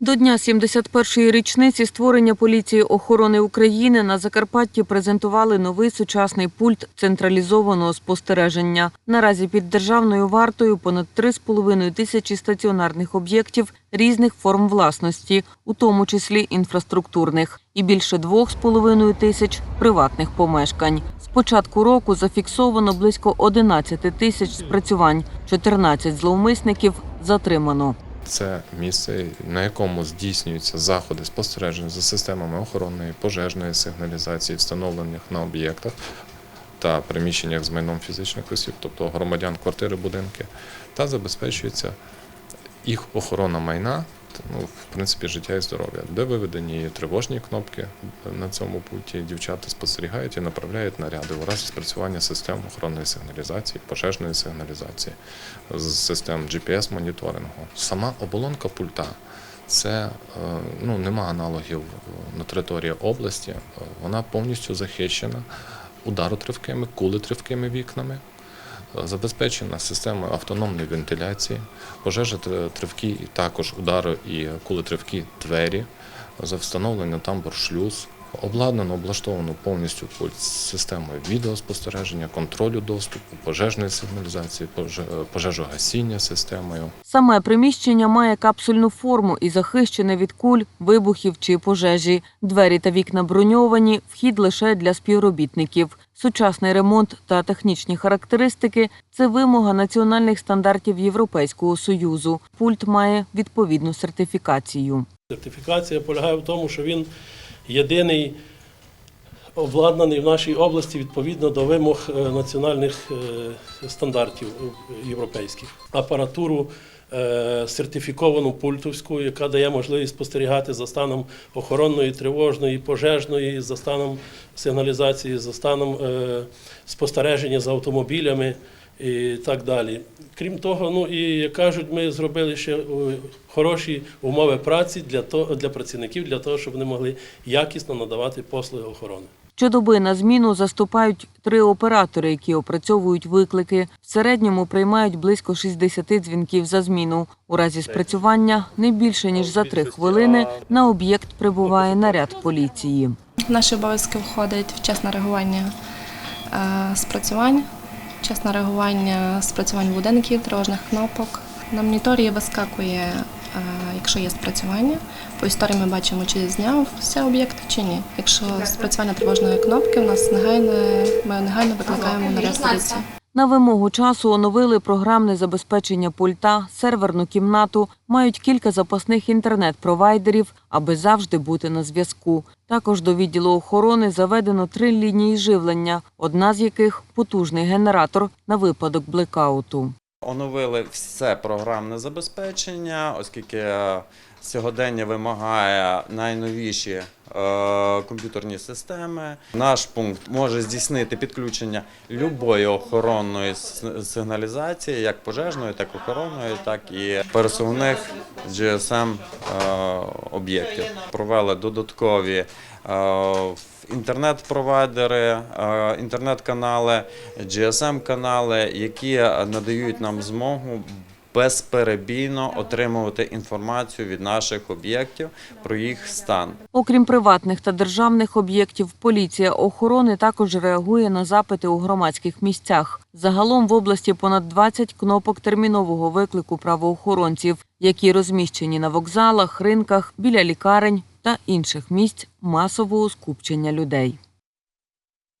До дня 71-ї річниці створення поліції охорони України на Закарпатті презентували новий сучасний пульт централізованого спостереження. Наразі під державною вартою понад 3,5 тисячі стаціонарних об'єктів різних форм власності, у тому числі інфраструктурних, і більше 2,5 тисяч приватних помешкань. З початку року зафіксовано близько 11 тисяч спрацювань, 14 зловмисників затримано. Це місце, на якому здійснюються заходи спостереження за системами охоронної пожежної сигналізації, встановлених на об'єктах та приміщеннях з майном фізичних осіб, тобто громадян квартири, будинки, та забезпечується їх охорона майна, ну, в принципі, життя і здоров'я, де виведені тривожні кнопки на цьому пункті. Дівчата спостерігають і направляють наряди у разі спрацювання систем охоронної сигналізації, пожежної сигналізації, систем GPS-моніторингу. Сама оболонка пульта. Це е, ну, нема аналогів на території області. Е, Вона повністю захищена ударотривкими, кулетривкими вікнами. Забезпечена система автономної вентиляції, пожежа тривкі, також удари і кулетривкі двері, за встановлення тамбур боршлюз. Обладнано, облаштовано повністю пульт системою відеоспостереження, контролю доступу, пожежної сигналізації, поже- пожежогасіння системою. Саме приміщення має капсульну форму і захищене від куль, вибухів чи пожежі. Двері та вікна броньовані, вхід лише для співробітників. Сучасний ремонт та технічні характеристики це вимога національних стандартів Європейського союзу. Пульт має відповідну сертифікацію. Сертифікація полягає в тому, що він єдиний обладнаний в нашій області відповідно до вимог е, національних е, стандартів європейських. Апаратуру е, сертифіковану пультовську, яка дає можливість спостерігати за станом охоронної, тривожної, пожежної, за станом сигналізації, за станом спостереження за автомобілями і так далі. Крім того, ну і як кажуть, ми зробили ще е, хороші умови праці для того для працівників, для того, щоб вони могли якісно надавати послуги охорони. Щодоби на зміну заступають три оператори, які опрацьовують виклики. В середньому приймають близько 60 дзвінків за зміну. У разі спрацювання не більше ніж за три хвилини на об'єкт прибуває наряд поліції. В наші обов'язки входить вчасне реагування е, вчасне реагування спрацювань будинків, тривожних кнопок. На моніторі вискакує, е, якщо є спрацювання. По історії ми бачимо, чи знявся об'єкт чи ні. Якщо спрацювання тривожної кнопки, у нас негайно, ми негайно викликаємо наряд поліції. На вимогу часу оновили програмне забезпечення пульта, серверну кімнату, мають кілька запасних інтернет-провайдерів, аби завжди бути на зв'язку. Також до відділу охорони заведено три лінії живлення, одна з яких потужний генератор на випадок блекауту. Оновили все програмне забезпечення, оскільки е, сьогодення вимагає найновіші е, комп'ютерні системи. Наш пункт може здійснити підключення любої охоронної сигналізації, як пожежної, так і охоронної, так і пересувних GSM е, об'єктів. Провели додаткові інтернет-провайдери, е, інтернет-канали, GSM-канали, які надають нам змогу безперебійно отримувати інформацію від наших об'єктів про їх стан. Окрім приватних та державних об'єктів, поліція охорони також реагує на запити у громадських місцях. Загалом в області понад 20 кнопок термінового виклику правоохоронців, які розміщені на вокзалах, ринках, біля лікарень та інших місць масового скупчення людей.